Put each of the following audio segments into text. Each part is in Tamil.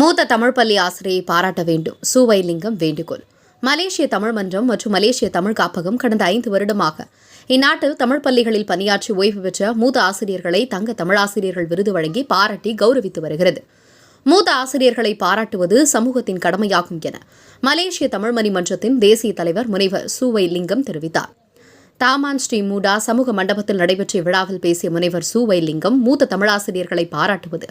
மூத்த தமிழ் பள்ளி ஆசிரியை பாராட்ட வேண்டும். சுவைலிங்கம் வேண்டுகோள். மலேசிய தமிழ் மன்றம் மற்றும் மலேசிய தமிழ் காப்பகம் கடந்த ஐந்து வருடமாக இந்நாட்டில் தமிழ் பள்ளிகளில் பணியாற்றி ஓய்வு பெற்ற மூத்த ஆசிரியர்களை தங்க தமிழாசிரியர்கள் விருது வழங்கி பாராட்டி கௌரவித்து வருகிறது. மூத்த ஆசிரியர்களை பாராட்டுவது சமூகத்தின் கடமையாகும் என மலேசிய தமிழ் மணிமன்றத்தின் தேசிய தலைவர் முனைவர் சூவை லிங்கம் தெரிவித்தார். தாமான் ஸ்ரீ மூடா சமூக மண்டபத்தில் நடைபெற்ற விழாவில் பேசிய முனைவர் சூவை லிங்கம் மூத்த தமிழாசிரியர்களை பாராட்டுவது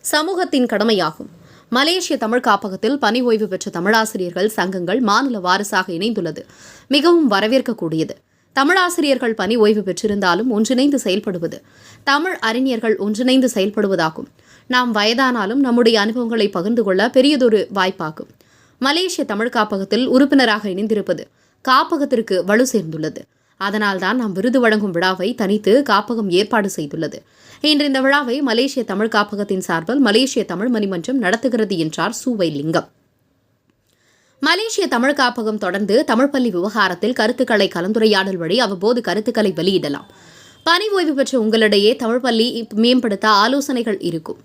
சமூகத்தின் கடமையாகும். மலேசிய தமிழ் காப்பகத்தில் பணி ஓய்வு பெற்ற தமிழாசிரியர்கள் சங்கங்கள் மாநில வாரிசாக இணைந்துள்ளது. மிகவும் வரவேற்கக்கூடியது. தமிழாசிரியர்கள் பணி ஓய்வு பெற்றிருந்தாலும் ஒன்றிணைந்து செயல்படுவது தமிழ் அறிஞர்கள் ஒன்றிணைந்து செயல்படுவதாகும். நாம் வயதானாலும் நம்முடைய அனுபவங்களை பகிர்ந்து கொள்ள பெரியதொரு வாய்ப்பாகும். மலேசிய தமிழ் காப்பகத்தில் உறுப்பினராக இணைந்திருப்பது காப்பகத்திற்கு வலு சேர்ந்துள்ளது. அதனால்தான் நாம் விருது வழங்கும் விழாவை தனித்து காப்பகம் ஏற்பாடு செய்துள்ளது. இன்று இந்த விழாவை மலேசிய தமிழ் காப்பகத்தின் சார்பில் மலேசிய தமிழ் மணிமன்றம் நடத்துகிறது என்றார் சூவை லிங்கம் மலேசிய தமிழ் காப்பகம் தொடர்ந்து தமிழ் பள்ளி விவகாரத்தில் கருத்துக்களை கலந்துரையாடல் வழி அவ்வப்போது கருத்துக்களை வெளியிடலாம். பணி ஓய்வு பெற்ற உங்களிடையே தமிழ் பள்ளி மேம்படுத்த ஆலோசனைகள் இருக்கும்.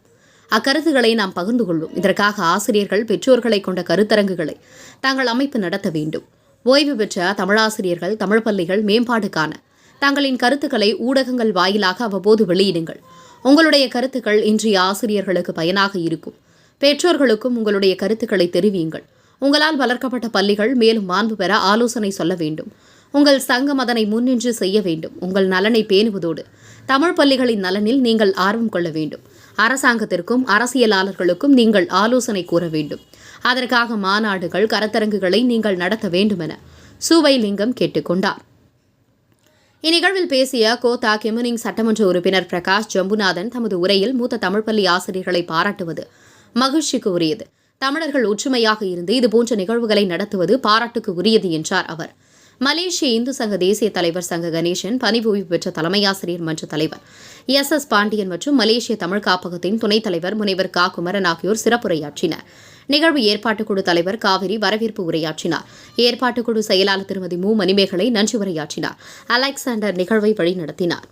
அக்கருத்துக்களை நாம் பகிர்ந்து கொள்வோம். இதற்காக ஆசிரியர்கள் பெற்றோர்களை கொண்ட கருத்தரங்குகளை தங்கள் அமைப்பு நடத்த வேண்டும். ஓய்வு பெற்ற தமிழாசிரியர்கள் தமிழ் பள்ளிகள் மேம்பாடுக்கான தங்களின் கருத்துக்களை ஊடகங்கள் வாயிலாக அவ்வப்போது வெளியிடுங்கள். உங்களுடைய கருத்துக்கள் இன்றைய ஆசிரியர்களுக்கு பயனாக இருக்கும். பெற்றோர்களுக்கும் உங்களுடைய கருத்துக்களை தெரிவியுங்கள். உங்களால் வளர்க்கப்பட்ட பள்ளிகள் மேலும் மாண்பு பெற ஆலோசனை சொல்ல வேண்டும். உங்கள் சங்கம் அதனை முன்னின்று செய்ய வேண்டும். உங்கள் நலனை பேணுவதோடு தமிழ் பள்ளிகளின் நலனில் நீங்கள் ஆர்வம் கொள்ள வேண்டும். அரசாங்கத்திற்கும் அரசியலாளர்களுக்கும் நீங்கள் ஆலோசனை கூற வேண்டும். அதற்காக மாநாடுகள் கருத்தரங்குகளை நீங்கள் நடத்த வேண்டுமென சுவைலிங்கம் கேட்டுக்கொண்டார். இந்நிகழ்வில் பேசிய கோத்தா கெமுனிங் சட்டமன்ற உறுப்பினர் பிரகாஷ் ஜம்புநாதன் தமது உரையில் மூத்த தமிழ் பள்ளி ஆசிரியர்களை பாராட்டுவது மகிழ்ச்சிக்கு உரியது. தமிழர்கள் ஒற்றுமையாக இருந்து இதுபோன்ற நிகழ்வுகளை நடத்துவது பாராட்டுக்கு உரியது என்றார் அவர். மலேசிய இந்து சங்க தேசிய தலைவர் சங்க கணேசன் பணி ஓய்வு பெற்ற தலைமையாசிரியர் மன்ற தலைவர். எஸ். எஸ். பாண்டியன் மற்றும் மலேசிய தமிழ் காப்பகத்தின் துணைத் தலைவர் முனைவர் கா குமரன் ஆகியோர் சிறப்புரையாற்றினர். நிகழ்வு ஏற்பாட்டுக்குழு தலைவர் காவிரி வரவேற்பு உரையாற்றினார். ஏற்பாட்டுக்குழு செயலாளர் திருமதி மு. மணிமேகலை நன்றி உரையாற்றினார். அலெக்சாண்டர் நிகழ்வை வழிநடத்தினார்.